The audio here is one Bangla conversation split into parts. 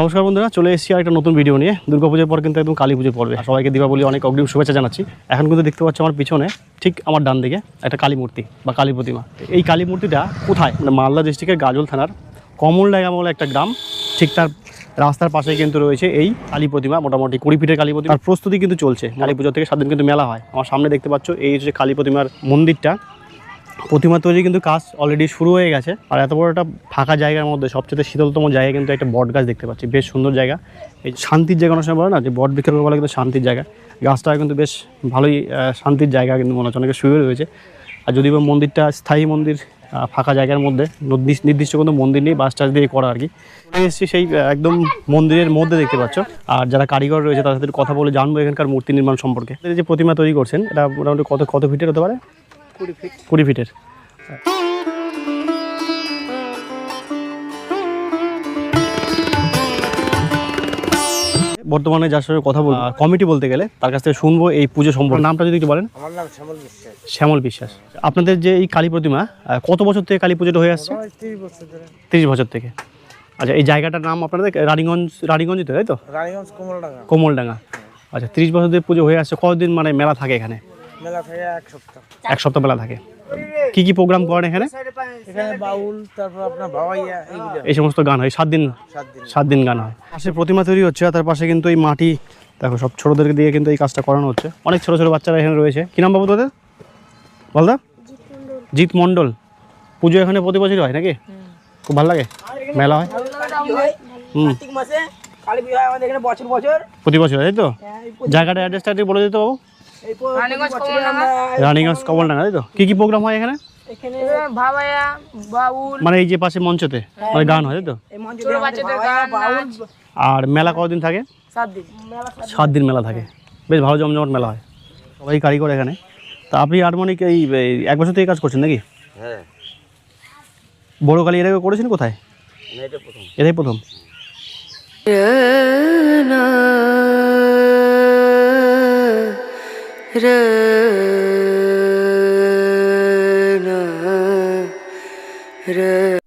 নমস্কার বন্ধুরা, চলে এসেছি আর একটা নতুন ভিডিও নিয়ে। দুর্গাপুজোর পর কিন্তু একদম কালী পুজো পড়বে সবাইকে দীপাবলি অনেক অগ্রিম শুভেচ্ছা জানাচ্ছি। এখন কিন্তু দেখতে পাচ্ছ আমার পিছনে, ঠিক আমার ডান দিকে, একটা কালী মূর্তি বা কালী প্রতিমা। এই কালী মূর্তিটা কোথায়? মানে মালদা ডিস্ট্রিক্টের গাজল থানার কমলডাঙ্গা বলে একটা গ্রাম, ঠিক তার রাস্তার পাশে কিন্তু রয়েছে এই কালী প্রতিমা, মোটামুটি কুড়ি ফিটের কালী প্রতিমা। প্রস্তুতি কিন্তু চলছে। কালী পুজো থেকে সাত দিন কিন্তু মেলা হয়। আমার সামনে দেখতে পাচ্ছ, এই হচ্ছে কালী প্রতিমার মন্দিরটা। প্রতিমা তৈরি কিন্তু কাজ অলরেডি শুরু হয়ে গেছে। আর এত বড় একটা ফাঁকা জায়গার মধ্যে, সবচেয়ে শীতলতম জায়গায় কিন্তু একটা বট গাছ দেখতে পাচ্ছি। বেশ সুন্দর জায়গা। এই শান্তির জায়গা অনেক সময় বলে না যে বট বৃক্ষের বলে কিন্তু শান্তির জায়গা। গাছটা কিন্তু বেশ ভালোই শান্তির জায়গা কিন্তু মনে হচ্ছে। অনেকে শুয়ে রয়েছে। আর যদি বা মন্দিরটা, স্থায়ী মন্দির ফাঁকা জায়গার মধ্যে নির্দিষ্ট- কোনো মন্দির নেই, বাস টাস দিয়ে করা আর কি। এসেছি সেই একদম মন্দিরের মধ্যে দেখতে পাচ্ছ। আর যারা কারিগর রয়েছে, তাদের সাথে কথা বলে জানব এখানকার মূর্তি নির্মাণ সম্পর্কে। যে প্রতিমা তৈরি করছেন, এটা মোটামুটি কত কত ফিটের হতে পারে? কুড়ি ফিটের বর্তমানে যার সঙ্গে কথা বলব কমিটি বলতে গেলে তার কাছ থেকে শুনব এই পুজো সম্পর্কে। নামটা যদি একটু বলেন। আমার নাম শ্যামল বিশ্বাস। শ্যামল বিশ্বাস। আপনাদের যে এই কালী প্রতিমা কত বছর থেকে কালী পুজোটা হয়ে আসছে? তিরিশ বছর ধরে। তিরিশ বছর থেকে। আচ্ছা এই জায়গাটার নাম আপনাদের রানীগঞ্জ রানীগঞ্জই তো তাই তো? রানীগঞ্জ কোমলডাঙ্গা। কোমলডাঙ্গা। আচ্ছা তিরিশ বছর ধরে পুজো হয়ে আসছে। কতদিন মানে মেলা থাকে এখানে? মেলা থেকে এক সপ্তাহ। এক সপ্তাহ মেলা থাকে। কি কি প্রোগ্রাম করেন এখানে? এখানে বাউল তারপর আপনার ভাওয়াইয়া এই সমস্ত গান হয় সাত দিন সাত দিন। গান হয়। পাশে প্রতিমা তৈরি হচ্ছে আর তার পাশে কিন্তু এই মাটি দেখো সব ছোটোদেরকে দিয়ে কিন্তু এই কাজটা করানো হচ্ছে। অনেক ছোটো ছোটো বাচ্চারা এখানে রয়েছে। কি নাম বাবু তোদের? বলদা? জিৎ মণ্ডল। পুজো এখানে প্রতি বছরই হয় নাকি? খুব ভালো লাগে? মেলা হয়? হুম। হয় প্রতি বছর তাই তো? হ্যাঁ, জায়গাটা অ্যাড্রেসটা বলে দিতে বাবু। রানীগঞ্জ কমলডাঙ্গা। তাই তো? কী কী প্রোগ্রাম হয় এখানে? এখানে ভাবায়া বাউল। মানে এই যে পাশে মঞ্চতে মানে গান হয় তাই তো? আর মেলা কতদিন থাকে? সাত দিন। মেলা থাকে। বেশ ভালো জমজমাট মেলা হয়। সবাই কারিগর এখানে। তা আপনি আনুমানিক এই এক বছর থেকে কাজ করছেন নাকি? হ্যাঁ। বড় কালী এর আগে করেছেন কোথায়? প্রথম। এটাই প্রথম।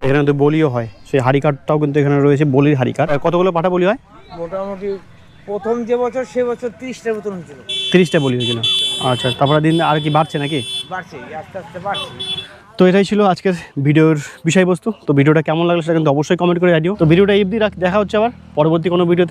এখানে তো বলিও হয় সেই হাড়ি কাঠটাও কিন্তু এখানে রয়েছে বলির হাড়ি কাঠ। আর কতগুলো পাঠা বলি হয়? মোটামুটি প্রথম যে বছর সে বছর তিরিশটার মতন হয়েছিল। তিরিশটা বলি হয়েছিল। আচ্ছা তারপরে দিন আর কি বাড়ছে নাকি? বাড়ছে আস্তে আস্তে বাড়ছে। তো এটাই ছিল আজকের ভিডিওর বিষয়বস্তু। তো ভিডিওটা কেমন লাগল সেটা কিন্তু অবশ্যই কমেন্ট করে জানিও। তো ভিডিওটা অবধি রাখ- দেখা হচ্ছে আবার পরবর্তী কোনো ভিডিওতে।